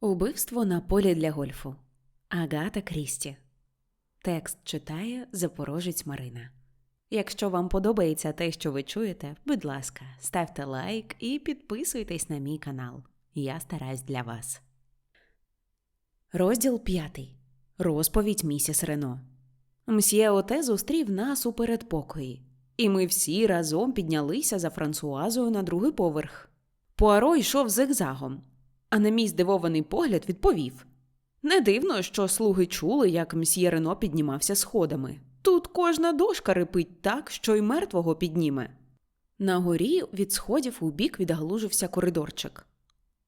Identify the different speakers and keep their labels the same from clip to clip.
Speaker 1: Убивство на полі для гольфу. Агата Крісті. Текст читає Запорожець Марина. Якщо вам подобається те, що ви чуєте, будь ласка, ставте лайк і підписуйтесь на мій канал. Я стараюсь для вас. Розділ п'ятий. Розповідь місіс Рено. Мсьє Оте зустрів нас у передпокої, і ми всі разом піднялися за Франсуазою на другий поверх. Пуаро йшов зигзагом, а на мій здивований погляд відповів Не дивно, що слуги чули, як мсьє Рено піднімався сходами. Тут кожна дошка рипить так, що й мертвого підніме. На горі від сходів у бік відгалужився коридорчик.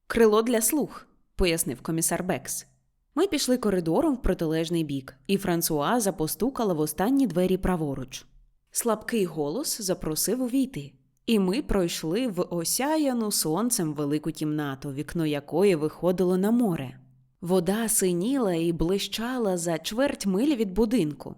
Speaker 1: Крило для слуг, пояснив комісар Бекс. Ми пішли коридором в протилежний бік, і Франсуаза постукала в останні двері праворуч. Слабкий голос запросив увійти, і ми пройшли в осяяну сонцем велику кімнату, вікно якої виходило на море. Вода синіла і блищала за чверть милі від будинку.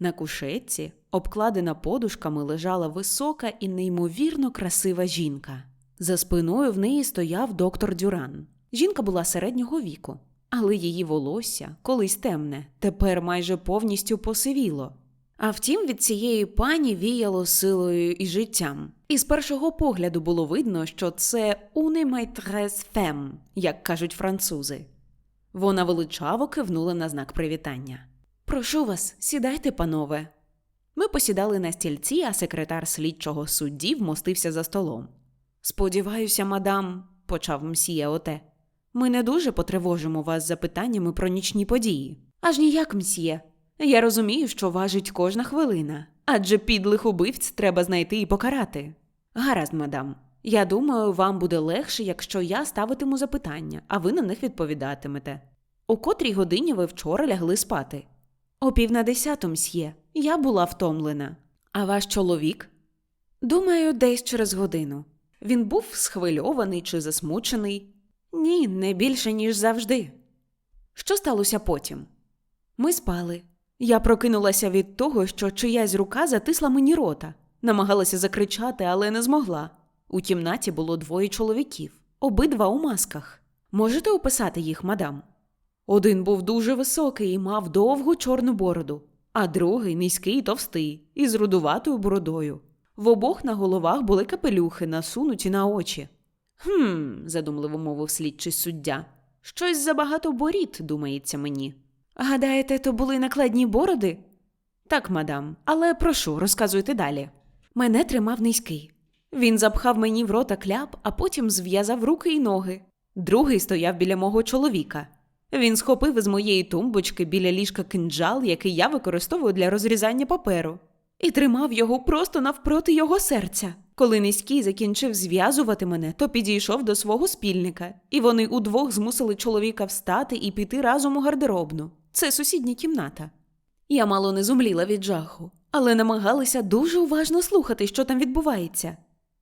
Speaker 1: На кушетці, обкладена подушками, лежала висока і неймовірно красива жінка. За спиною в неї стояв доктор Дюран. Жінка була середнього віку, але її волосся, колись темне, тепер майже повністю посивіло. А втім, від цієї пані віяло силою і життям. І з першого погляду було видно, що це «une maîtresse femme», як кажуть французи. Вона величаво кивнула на знак привітання. Прошу вас, сідайте, панове. Ми посідали на стільці, а секретар слідчого судді вмостився за столом. Сподіваюся, мадам, почав мсьє Оте. Ми не дуже потривожимо вас запитаннями про нічні події. Аж ніяк, мсьє. Я розумію, що важить кожна хвилина, адже підлих убивць треба знайти і покарати. Гаразд, мадам. Я думаю, вам буде легше, якщо я ставитиму запитання, а ви на них відповідатимете. У котрій годині ви вчора лягли спати? О пів на десяту, мсьє. Я була втомлена. А ваш чоловік? Думаю, десь через годину. Він був схвильований чи засмучений? Ні, не більше, ніж завжди. Що сталося потім? Ми спали. Я прокинулася від того, що чиясь рука затисла мені рота, намагалася закричати, але не змогла. У кімнаті було двоє чоловіків, обидва у масках. Можете описати їх, мадам? Один був дуже високий і мав довгу чорну бороду, а другий низький і товстий, із рудуватою бородою. В обох на головах були капелюхи, насунуті на очі. Хм, задумливо мовив слідчий суддя. Щось забагато борід, думається мені. Гадаєте, то були накладні бороди? Так, мадам, але прошу, розказуйте далі. Мене тримав низький. Він запхав мені в рота кляп, а потім зв'язав руки й ноги. Другий стояв біля мого чоловіка. Він схопив із моєї тумбочки біля ліжка кинджал, який я використовую для розрізання паперу, і тримав його просто навпроти його серця. Коли низький закінчив зв'язувати мене, то підійшов до свого спільника, і вони удвох змусили чоловіка встати і піти разом у гардеробну. Це сусідня кімната. Я мало не зумліла від жаху, але намагалися дуже уважно слухати, що там відбувається.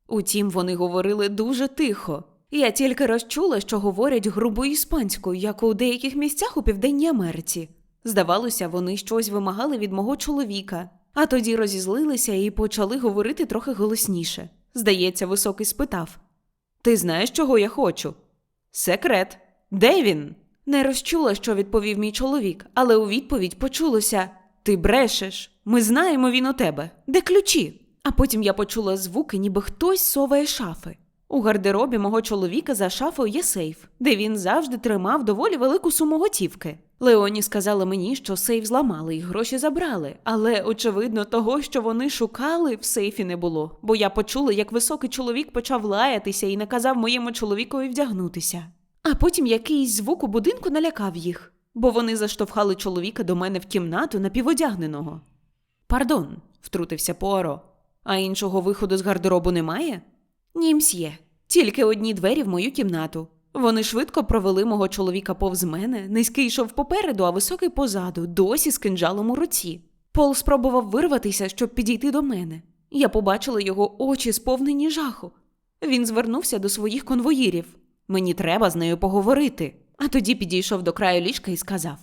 Speaker 1: Утім, вони говорили дуже тихо. Я тільки розчула, що говорять грубою іспанською, як у деяких місцях у Південній Америці. Здавалося, вони щось вимагали від мого чоловіка, а тоді розізлилися і почали говорити трохи голосніше. Здається, високий спитав: Ти знаєш, чого я хочу? Секрет. Де він? Не розчула, що відповів мій чоловік, але у відповідь почулося Ти брешеш. Ми знаємо він у тебе. Де ключі? А потім я почула звуки, ніби хтось соває шафи. У гардеробі мого чоловіка за шафою є сейф, де він завжди тримав доволі велику суму готівки. Леоні сказала мені, що сейф зламали і гроші забрали, але, очевидно, того, що вони шукали, в сейфі не було, бо я почула, як високий чоловік почав лаятися і наказав моєму чоловікові вдягнутися. А потім якийсь звук у будинку налякав їх, бо вони заштовхали чоловіка до мене в кімнату напіводягненого. Пардон, втрутився Пуаро. А іншого виходу з гардеробу немає? Ні, мсьє. Тільки одні двері в мою кімнату. Вони швидко провели мого чоловіка повз мене, низький йшов попереду, а високий позаду, досі з кинджалом у руці. Пол спробував вирватися, щоб підійти до мене. Я побачила його очі, сповнені жаху. Він звернувся до своїх конвоїрів. Мені треба з нею поговорити. А тоді підійшов до краю ліжка і сказав: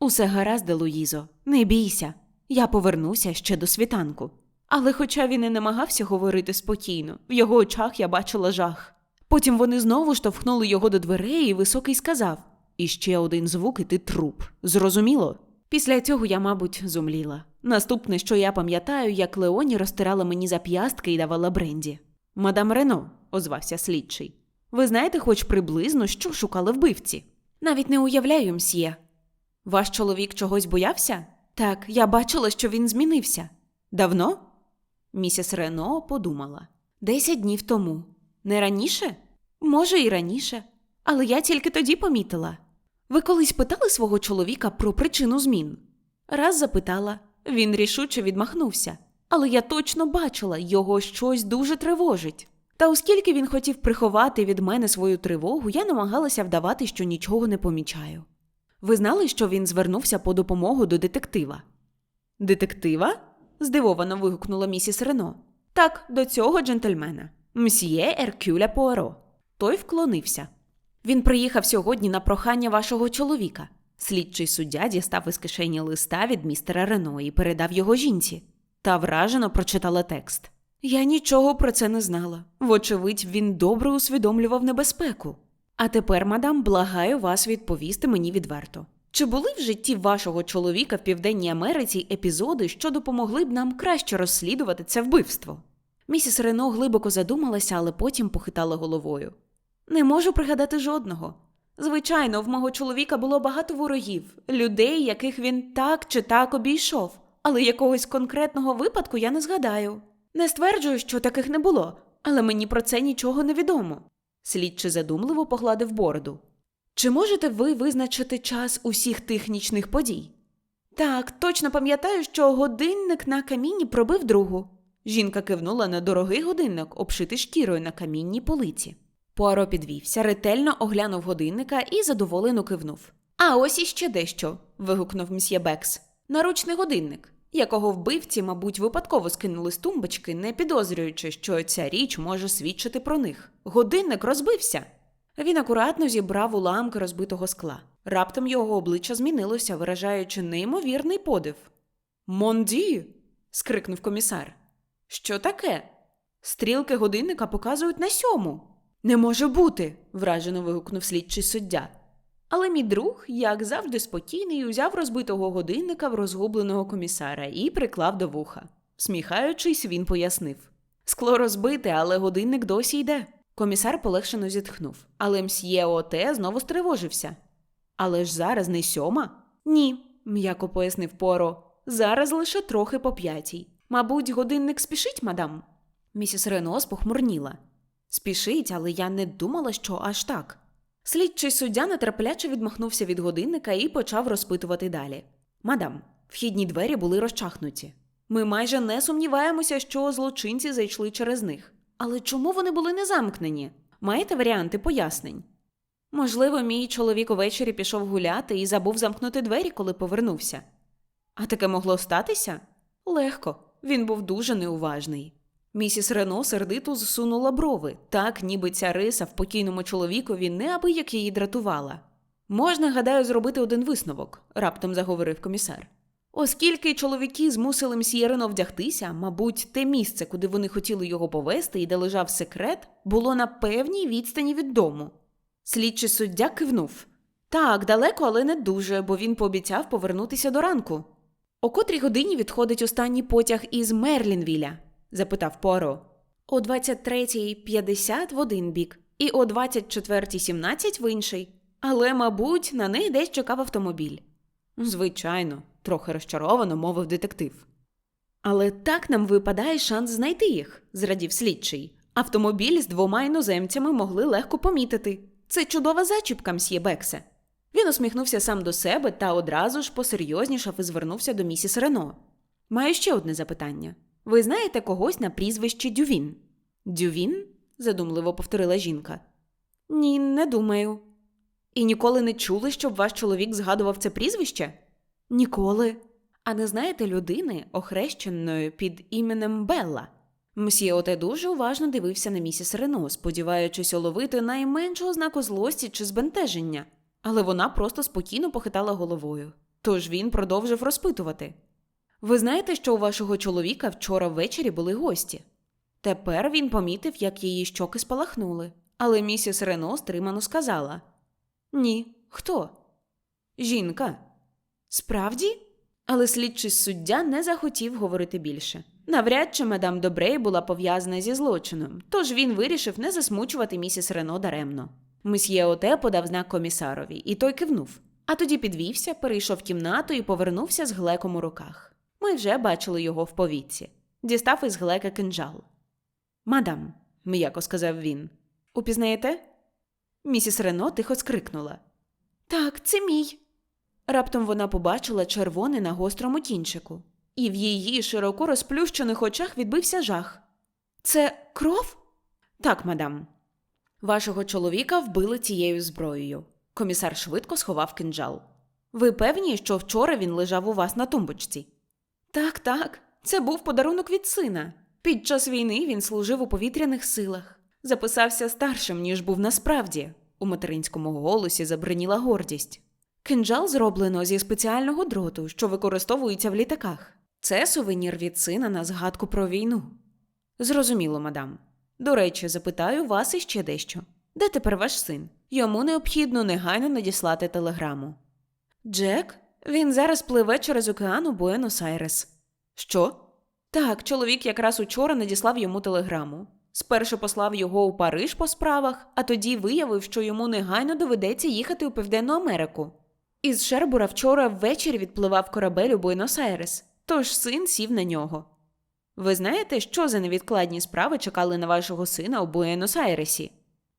Speaker 1: Усе гаразд, Луїзо, не бійся. Я повернуся ще до світанку. Але, хоча він і намагався говорити спокійно, в його очах я бачила жах. Потім вони знову штовхнули його до дверей, і високий сказав: І ще один звук, і ти труп. Зрозуміло? Після цього я, мабуть, зумліла. Наступне, що я пам'ятаю, як Леоні розтирала мені зап'ястки і давала бренді. Мадам Рено, озвався слідчий. Ви знаєте хоч приблизно, що шукали вбивці? Навіть не уявляю, мсьє. Ваш чоловік чогось боявся? Так, я бачила, що він змінився. Давно? Місіс Рено подумала. Десять днів тому. Не раніше? Може, і раніше. Але я тільки тоді помітила. Ви колись питали свого чоловіка про причину змін? Раз запитала. Він рішуче відмахнувся. Але я точно бачила, його щось дуже тривожить. Та оскільки він хотів приховати від мене свою тривогу, я намагалася вдавати, що нічого не помічаю. Ви знали, що він звернувся по допомогу до детектива? Детектива? здивовано вигукнула місіс Рено. Так, до цього джентльмена. Мсьє Еркюля Пуаро. Той вклонився. Він приїхав сьогодні на прохання вашого чоловіка. Слідчий суддя дістав із кишені листа від містера Рено і передав його жінці. Та вражено прочитала текст. Я нічого про це не знала. Вочевидь, він добре усвідомлював небезпеку. А тепер, мадам, благаю вас відповісти мені відверто. Чи були в житті вашого чоловіка в Південній Америці епізоди, що допомогли б нам краще розслідувати це вбивство? Місіс Рено глибоко задумалася, але потім похитала головою. Не можу пригадати жодного. Звичайно, в мого чоловіка було багато ворогів, людей, яких він так чи так обійшов, але якогось конкретного випадку я не згадаю. Не стверджую, що таких не було, але мені про це нічого не відомо. Слідчий задумливо погладив бороду. Чи можете ви визначити час усіх тих нічних подій? Так, точно пам'ятаю, що годинник на камінні пробив другу. Жінка кивнула на дорогий годинник, обшитий шкірою на камінній полиці. Пуаро підвівся, ретельно оглянув годинника і задоволено кивнув. А ось іще дещо. вигукнув мсьє Бекс. Наручний годинник, якого вбивці, мабуть, випадково скинули з тумбочки, не підозрюючи, що ця річ може свідчити про них. Годинник розбився. Він акуратно зібрав уламки розбитого скла. Раптом його обличчя змінилося, виражаючи неймовірний подив. Монді. скрикнув комісар. Що таке? Стрілки годинника показують на сьому. Не може бути. вражено вигукнув слідчий суддя. Але мій друг, як завжди, спокійний, узяв розбитого годинника в розгубленого комісара і приклав до вуха. Сміхаючись, він пояснив Скло розбите, але годинник досі йде. Комісар полегшено зітхнув, але мсьє Оте знову стривожився. Але ж зараз не сьома? Ні, м'яко пояснив Поро. Зараз лише трохи по п'ятій. Мабуть, годинник спішить, мадам? Місіс Рено спохмурніла. Спішить, але я не думала, що аж так. Слідчий суддя нетерпляче відмахнувся від годинника і почав розпитувати далі. Мадам, вхідні двері були розчахнуті. Ми майже не сумніваємося, що злочинці зайшли через них. Але чому вони були не замкнені? Маєте варіанти пояснень? Можливо, мій чоловік увечері пішов гуляти і забув замкнути двері, коли повернувся. А таке могло статися? Легко, він був дуже неуважний. Місіс Рено сердито зсунула брови, так ніби ця риса в покійному чоловікові неабияк її дратувала. Можна, гадаю, зробити один висновок, раптом заговорив комісар. Оскільки чоловіки змусили мсьє Рено вдягтися, мабуть, те місце, куди вони хотіли його повести і де лежав секрет, було на певній відстані від дому. Слідчий суддя кивнув так, далеко, але не дуже, бо він пообіцяв повернутися до ранку. О котрій годині відходить останній потяг із Мерлінвіля? Запитав Пуаро. О 23.50 в один бік, і о 24.17 в інший. Але, мабуть, на них десь чекав автомобіль. Звичайно, трохи розчаровано мовив детектив. Але так нам випадає шанс знайти їх, зрадів слідчий. Автомобіль з двома іноземцями могли легко помітити. Це чудова зачіпка, мсьє Бексе. Він усміхнувся сам до себе та одразу ж посерйознішав і звернувся до місіс Рено. Маю ще одне запитання. Ви знаєте когось на прізвище Дювін? Дювін? задумливо повторила жінка. Ні, не думаю. І ніколи не чули, щоб ваш чоловік згадував це прізвище? Ніколи. А не знаєте людини, охрещеної під іменем Белла? Мсьє Оте дуже уважно дивився на місіс Рено, сподіваючись уловити найменшого знаку злості чи збентеження, але вона просто спокійно похитала головою. Тож він продовжив розпитувати. Ви знаєте, що у вашого чоловіка вчора ввечері були гості? Тепер він помітив, як її щоки спалахнули, але місіс Рено стримано сказала: Ні, Хто? Жінка. Справді? Але слідчий суддя не захотів говорити більше. Навряд чи мадам Добрей була пов'язана зі злочином, тож він вирішив не засмучувати місіс Рено даремно. Месьє Оте подав знак комісарові, і той кивнув. А тоді підвівся, перейшов кімнату і повернувся з глеком у руках. Ми вже бачили його в повітці. Дістав із глека кинджал. Мадам, м'яко сказав він. Упізнаєте? Місіс Рено тихо скрикнула. Так, це мій. Раптом вона побачила червоне на гострому кінчику, і в її широко розплющених очах відбився жах. Це кров? Так, мадам. Вашого чоловіка вбили цією зброєю. Комісар швидко сховав кинджал. Ви певні, що вчора він лежав у вас на тумбочці? Так, так, це був подарунок від сина. Під час війни він служив у повітряних силах. Записався старшим, ніж був насправді. У материнському голосі забриніла гордість. Кинджал зроблено зі спеціального дроту, що використовується в літаках. Це сувенір від сина на згадку про війну. Зрозуміло, мадам. До речі, запитаю вас іще дещо. Де тепер ваш син? Йому необхідно негайно надіслати телеграму. Джек? Він зараз пливе через океан у Буенос-Айрес. Що? Так, чоловік якраз учора надіслав йому телеграму. Спершу послав його у Париж по справах, а тоді виявив, що йому негайно доведеться їхати у Південну Америку. Із Шербура вчора ввечері відпливав корабель у Буенос-Айрес, тож син сів на нього. Ви знаєте, що за невідкладні справи чекали на вашого сина у Буенос-Айресі?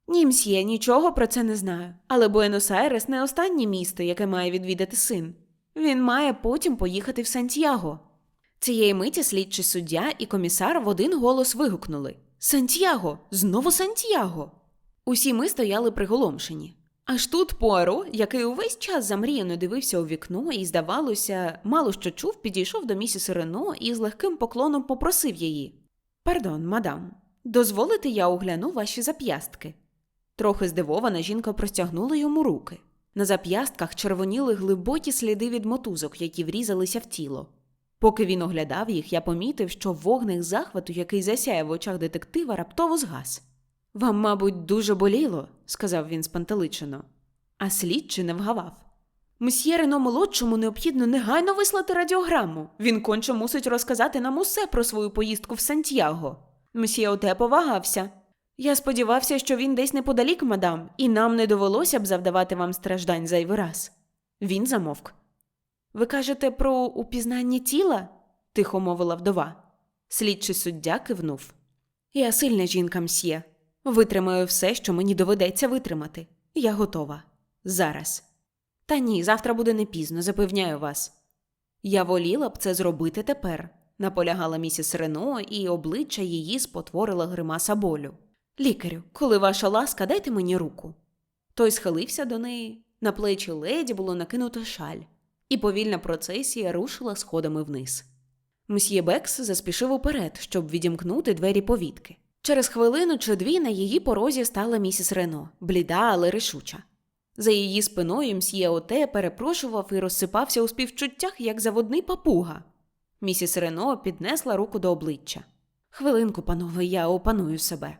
Speaker 1: Ні, мсьє, нічого про це не знаю. Але Буенос-Айрес не останнє місто, яке має відвідати син. Він має потім поїхати в Сантьяго. Цієї миті слідчий суддя і комісар в один голос вигукнули Сантьяго! Знову Сантьяго! Усі ми стояли приголомшені. Аж тут Пуаро, який увесь час замріяно дивився у вікно і, здавалося, мало що чув, підійшов до місіс Рено і з легким поклоном попросив її: Пардон, мадам, дозволите я огляну ваші зап'ястки. Трохи здивована жінка простягнула йому руки. На зап'ястках червоніли глибокі сліди від мотузок, які врізалися в тіло. Поки він оглядав їх, я помітив, що вогник захвату, який засяяв в очах детектива, раптово згас. Вам, мабуть, дуже боліло, сказав він спантеличено. А слідчий не вгавав. Мсьє Рено молодшому необхідно негайно вислати радіограму. Він конче мусить розказати нам усе про свою поїздку в Сантьяго. Мсьє Оте повагався. Я сподівався, що він десь неподалік, мадам, і нам не довелося б завдавати вам страждань зайвий раз. Він замовк. Ви кажете про упізнання тіла? тихо мовила вдова. Слідчий суддя кивнув. Я сильна жінка, мсьє. Витримаю все, що мені доведеться витримати. Я готова. Зараз. Та ні, завтра буде не пізно, запевняю вас. Я воліла б це зробити тепер, наполягала місіс Рено, і обличчя її спотворила гримаса болю. Лікарю, коли ваша ласка, дайте мені руку. Той схилився до неї, на плечі леді було накинуто шаль, і повільна процесія рушила сходами вниз. Мсьє Бекс заспішив уперед, щоб відімкнути двері повітки. Через хвилину чи дві на її порозі стала місіс Рено, бліда, але рішуча. За її спиною мсьє Оте перепрошував і розсипався у співчуттях, як заводний папуга. Місіс Рено піднесла руку до обличчя. Хвилинку, панове, я опаную себе.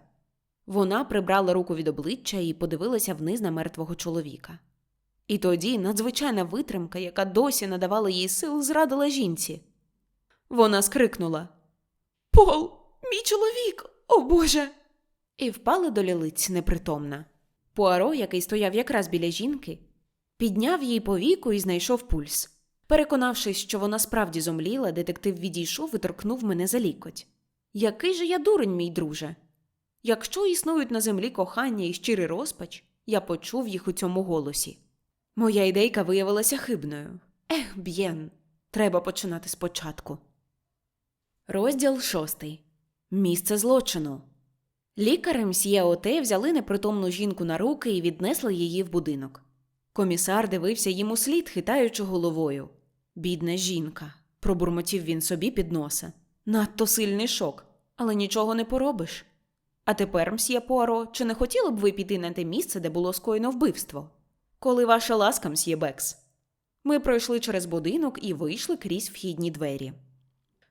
Speaker 1: Вона прибрала руку від обличчя і подивилася вниз на мертвого чоловіка. І тоді надзвичайна витримка, яка досі надавала їй сил, зрадила жінці. Вона скрикнула Пол, мій чоловік, о Боже. І впала до лілиць непритомна. Пуаро, який стояв якраз біля жінки, підняв їй повіку і знайшов пульс. Переконавшись, що вона справді зомліла, детектив відійшов і торкнув мене за лікоть. Який же я дурень, мій друже? Якщо існують на землі кохання і щирий розпач, я почув їх у цьому голосі. Моя ідейка виявилася хибною. Ех, б'єн, треба починати спочатку. Розділ шостий. Місце злочину. Лікар мсьє Оте взяли непритомну жінку на руки і віднесли її в будинок. Комісар дивився їм у слід, хитаючи головою. Бідна жінка, пробурмотів він собі під носа. Надто сильний шок, але нічого не поробиш. А тепер, мсьє Пуаро, чи не хотіли б ви піти на те місце, де було скоєно вбивство? Коли ваша ласка, мсьє Бекс. Ми пройшли через будинок і вийшли крізь вхідні двері.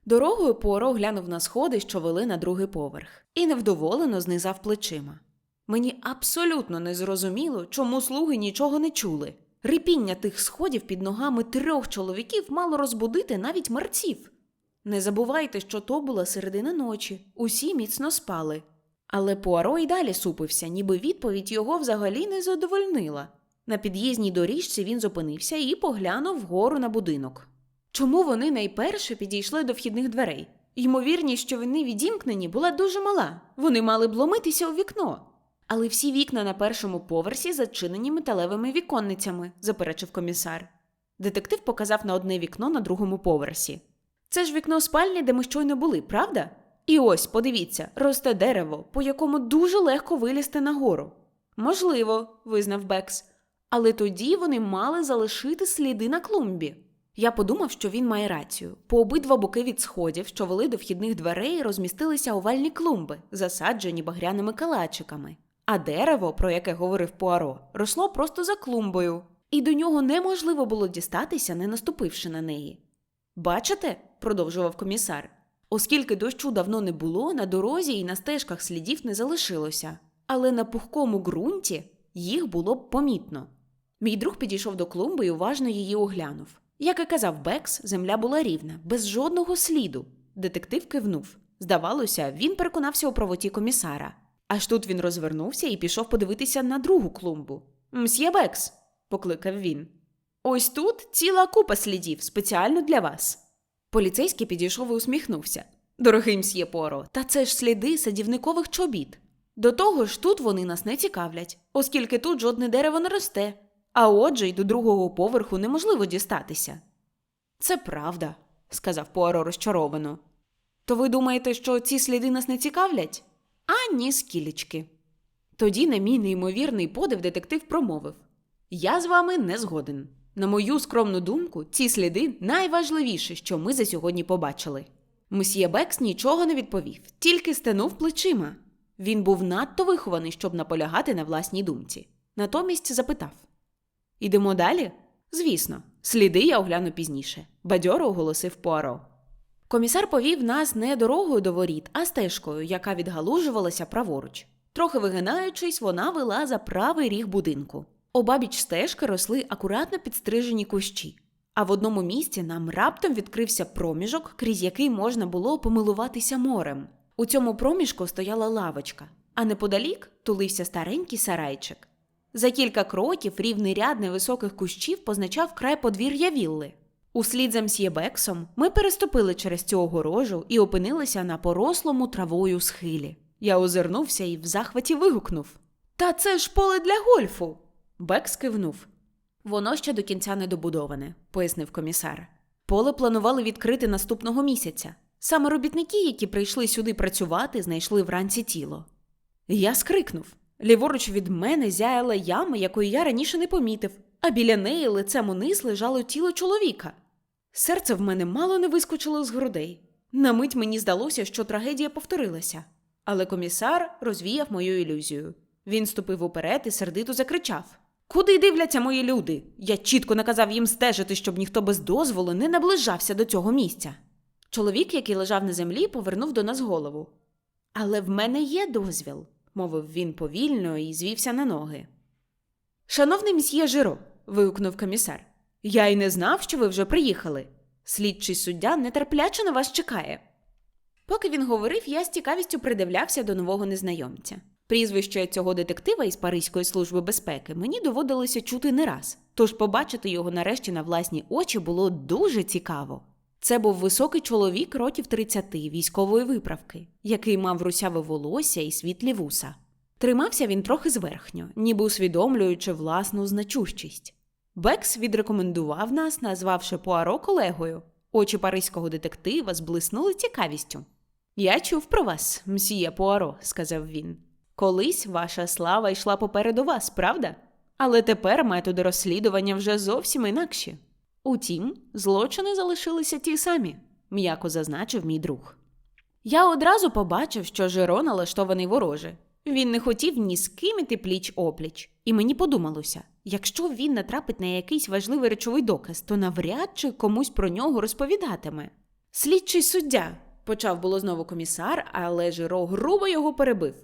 Speaker 1: Дорогою Пуаро глянув на сходи, що вели на другий поверх, і невдоволено знизав плечима. Мені абсолютно не зрозуміло, чому слуги нічого не чули. Рипіння тих сходів під ногами трьох чоловіків мало розбудити навіть мерців. Не забувайте, що то була середина ночі, усі міцно спали. Але Пуаро й далі супився, ніби відповідь його взагалі не задовольнила. На під'їзній доріжці він зупинився і поглянув вгору на будинок. Чому вони найперше підійшли до вхідних дверей? Ймовірність, що вони відімкнені, була дуже мала. Вони мали б ломитися у вікно. Але всі вікна на першому поверсі зачинені металевими віконницями, заперечив комісар. Детектив показав на одне вікно на другому поверсі. Це ж вікно спальні, де ми щойно були, правда? І ось, подивіться, росте дерево, по якому дуже легко вилізти нагору. Можливо, визнав Бекс, але тоді вони мали залишити сліди на клумбі. Я подумав, що він має рацію. По обидва боки від сходів, що вели до вхідних дверей, розмістилися овальні клумби, засаджені багряними калачиками. А дерево, про яке говорив Пуаро, росло просто за клумбою, і до нього неможливо було дістатися, не наступивши на неї. Бачите, продовжував комісар, оскільки дощу давно не було, на дорозі і на стежках слідів не залишилося, але на пухкому ґрунті їх було б помітно. Мій друг підійшов до клумби і уважно її оглянув. Як і казав Бекс, земля була рівна, без жодного сліду. Детектив кивнув. Здавалося, він переконався у правоті комісара. Аж тут він розвернувся і пішов подивитися на другу клумбу. Мсьє Бекс, покликав він. Ось тут ціла купа слідів спеціально для вас. Поліцейський підійшов і усміхнувся. Дорогий мсьє Поро, та це ж сліди садівникових чобіт. До того ж, тут вони нас не цікавлять, оскільки тут жодне дерево не росте, а отже, й до другого поверху неможливо дістатися. Це правда, сказав Пуаро розчаровано. То ви думаєте, що ці сліди нас не цікавлять? А ні, скілечки. Тоді, на мій неймовірний подив, детектив промовив: Я з вами не згоден. На мою скромну думку, ці сліди найважливіше, що ми за сьогодні побачили. Месьє Бекс нічого не відповів, тільки стенув плечима. Він був надто вихований, щоб наполягати на власній думці. Натомість запитав: Ідемо далі? Звісно, сліди я огляну пізніше, бадьоро оголосив Пуаро. Комісар повів нас не дорогою до воріт, а стежкою, яка відгалужувалася праворуч. Трохи вигинаючись, вона вела за правий ріг будинку. Обабіч стежки росли акуратно підстрижені кущі. А в одному місці нам раптом відкрився проміжок, крізь який можна було помилуватися морем. У цьому проміжку стояла лавочка, а неподалік тулився старенький сарайчик. За кілька кроків рівний ряд невисоких кущів позначав край подвір'я вілли. Услід за мсьє Бексом ми переступили через цю огорожу і опинилися на порослому травою схилі. Я озирнувся і в захваті вигукнув: Та це ж поле для гольфу. Бекс кивнув. Воно ще до кінця не добудоване, пояснив комісар. Поле планували відкрити наступного місяця. Саме робітники, які прийшли сюди працювати, знайшли вранці тіло. Я скрикнув. Ліворуч від мене зяяла яма, якої я раніше не помітив, а біля неї лицем униз лежало тіло чоловіка. Серце в мене мало не вискочило з грудей. На мить мені здалося, що трагедія повторилася. Але комісар розвіяв мою ілюзію. Він ступив уперед і сердито закричав: Куди дивляться мої люди? Я чітко наказав їм стежити, щоб ніхто без дозволу не наближався до цього місця. Чоловік, який лежав на землі, повернув до нас голову. Але в мене є дозвіл, мовив він повільно і звівся на ноги. Шановний мсьє Жиро, вигукнув комісар, я й не знав, що ви вже приїхали. Слідчий суддя нетерпляче на вас чекає. Поки він говорив, я з цікавістю придивлявся до нового незнайомця. Прізвище цього детектива із Паризької служби безпеки мені доводилося чути не раз, тож побачити його нарешті на власні очі було дуже цікаво. Це був високий чоловік років 30 військової виправки, який мав русяве волосся і світлі вуса. Тримався він трохи зверхньо, ніби усвідомлюючи власну значущість. Бекс відрекомендував нас, назвавши Пуаро колегою. Очі паризького детектива зблиснули цікавістю. Я чув про вас, мсьє Пуаро, сказав він. Колись ваша слава йшла попереду вас, правда? Але тепер методи розслідування вже зовсім інакші. Утім, злочини залишилися ті самі, м'яко зазначив мій друг. Я одразу побачив, що Жиро налаштований вороже. Він не хотів ні з ким іти пліч опліч, і мені подумалося, якщо він натрапить на якийсь важливий речовий доказ, то навряд чи комусь про нього розповідатиме. Слідчий суддя, почав було знову комісар, але Жиро грубо його перебив.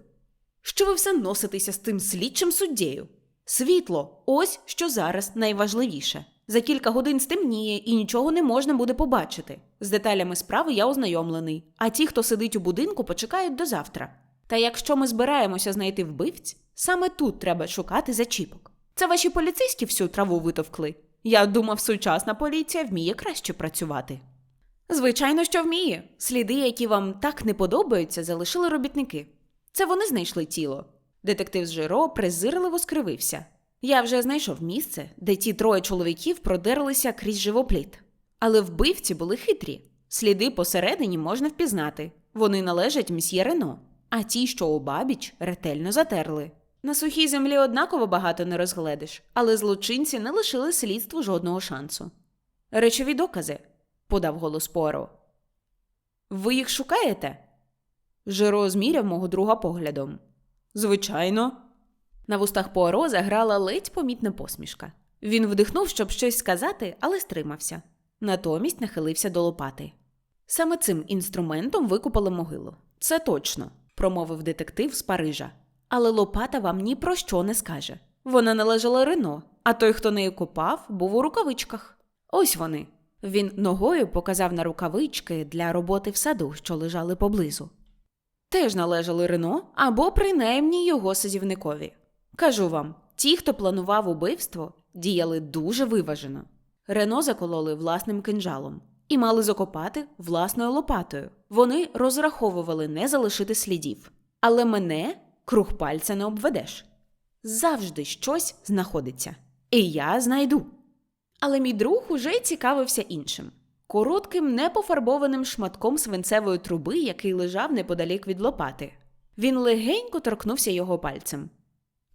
Speaker 1: Що ви все носитеся з тим слідчим суддєю? Світло ось що зараз найважливіше. За кілька годин стемніє і нічого не можна буде побачити. З деталями справи я ознайомлений, а ті, хто сидить у будинку, почекають до завтра. Та якщо ми збираємося знайти вбивць, саме тут треба шукати зачіпок. Це ваші поліцейські всю траву витовкли. Я думав, сучасна поліція вміє краще працювати. Звичайно, що вміє. Сліди, які вам так не подобаються, залишили робітники. Це вони знайшли тіло. Детектив з Жиро презирливо скривився. Я вже знайшов місце, де ті троє чоловіків продерлися крізь живопліт. Але вбивці були хитрі. Сліди посередині можна впізнати. Вони належать мсьє Рено, а ті, що у бабіч, ретельно затерли. На сухій землі однаково багато не розгледиш, але злочинці не лишили слідству жодного шансу. Речові докази, подав голос Поро. Ви їх шукаєте? Жиро зміряв мого друга поглядом. Звичайно. На вустах Пуаро заграла ледь помітна посмішка. Він вдихнув, щоб щось сказати, але стримався. Натомість нахилився до лопати. Саме цим інструментом викопали могилу. Це точно, промовив детектив з Парижа. Але лопата вам ні про що не скаже. Вона належала Рено, а той, хто нею копав, був у рукавичках. Ось вони. Він ногою показав на рукавички для роботи в саду, що лежали поблизу. Теж належали Рено або принаймні його садівникові. Кажу вам, ті, хто планував убивство, діяли дуже виважено. Рено закололи власним кинджалом і мали закопати власною лопатою. Вони розраховували не залишити слідів. Але мене круг пальця не обведеш. Завжди щось знаходиться. І я знайду. Але мій друг уже цікавився іншим коротким, непофарбованим шматком свинцевої труби, який лежав неподалік від лопати. Він легенько торкнувся його пальцем.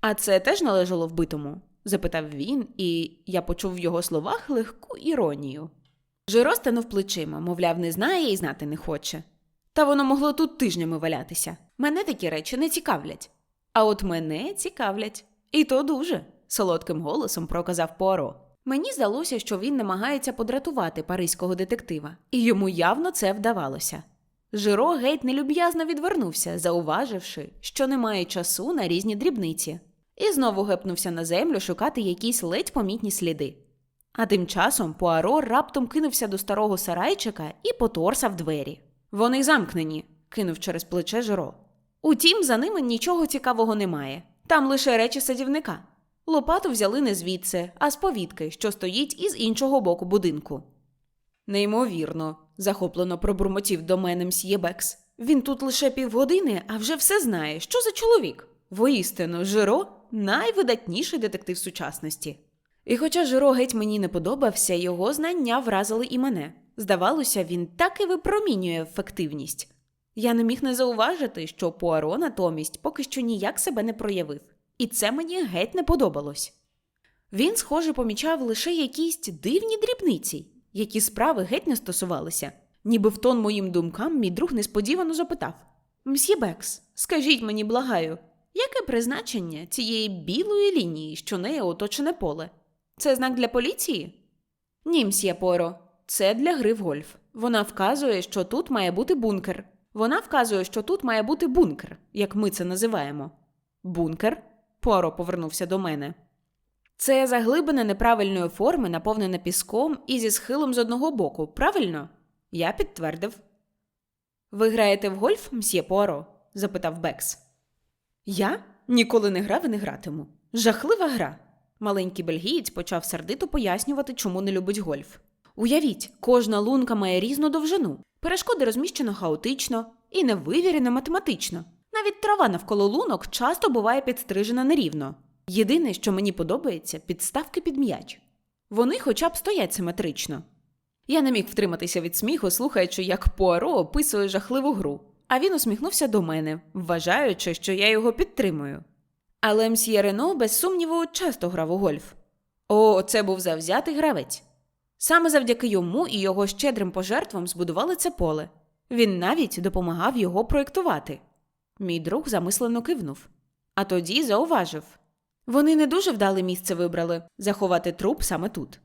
Speaker 1: А це теж належало вбитому? запитав він, і я почув в його словах легку іронію. Жиро станув плечима, мовляв, не знає і знати не хоче. Та воно могло тут тижнями валятися. Мене такі речі не цікавлять. А от мене цікавлять. І то дуже, солодким голосом проказав Пуаро. Мені здалося, що він намагається подратувати паризького детектива, і йому явно це вдавалося. Жиро геть нелюб'язно відвернувся, зауваживши, що немає часу на різні дрібниці, і знову гепнувся на землю шукати якісь ледь помітні сліди. А тим часом Пуаро раптом кинувся до старого сарайчика і поторсав двері. Вони замкнені, кинув через плече Жиро. Утім, за ними нічого цікавого немає. Там лише речі садівника. Лопату взяли не звідси, а з повітки, що стоїть із іншого боку будинку. Неймовірно, захоплено пробурмотів до мене Мсьєбекс. Він тут лише півгодини, а вже все знає. Що за чоловік? Воістину, Жиро найвидатніший детектив сучасності. І хоча Жиро геть мені не подобався, його знання вразили і мене. Здавалося, він так і випромінює ефективність. Я не міг не зауважити, що Пуаро натомість поки що ніяк себе не проявив, і це мені геть не подобалось. Він, схоже, помічав лише якісь дивні дрібниці, які справи геть не стосувалися. Ніби в тон моїм думкам мій друг несподівано запитав: Мсьє Бекс, скажіть мені, благаю, яке призначення цієї білої лінії, що нею оточене поле? Це знак для поліції? Ні, мсьє Поро, це для гри в гольф. Вона вказує, що тут має бути бункер. Вона вказує, що тут має бути бункер, як ми це називаємо. Бункер? Поро повернувся до мене. Це заглибина неправильної форми, наповнена піском і зі схилом з одного боку, правильно? Я підтвердив. Ви граєте в гольф, мсьє Поро? запитав Бекс. Я ніколи не грав і не гратиму. Жахлива гра. Маленький бельгієць почав сердито пояснювати, чому не любить гольф. Уявіть, кожна лунка має різну довжину. Перешкоди розміщено хаотично і невивірено математично. Навіть трава навколо лунок часто буває підстрижена нерівно. Єдине, що мені подобається, підставки під м'яч. Вони хоча б стоять симетрично. Я не міг втриматися від сміху, слухаючи, як Пуаро описує жахливу гру, а він усміхнувся до мене, вважаючи, що я його підтримую. Але мсьє Рено, без сумніву, часто грав у гольф. О, це був завзятий гравець. Саме завдяки йому і його щедрим пожертвам збудували це поле. Він навіть допомагав його проєктувати. Мій друг замислено кивнув, а тоді зауважив вони не дуже вдале місце вибрали заховати труп саме тут.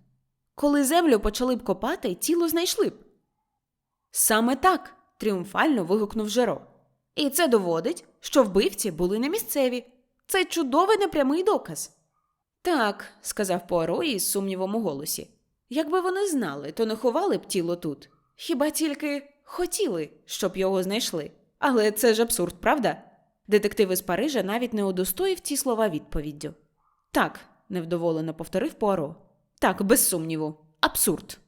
Speaker 1: Коли землю почали б копати, тіло знайшли б. Саме так. тріумфально вигукнув Жеро. І це доводить, що вбивці були не місцеві. Це чудовий непрямий доказ. Так, сказав Пуаро із сумнівом у голосі. Якби вони знали, то не ховали б тіло тут. Хіба тільки хотіли, щоб його знайшли. Але це ж абсурд, правда? Детектив із Парижа навіть не удостоїв ці слова відповіддю. Так, невдоволено повторив Пуаро. Так, без сумніву. Абсурд.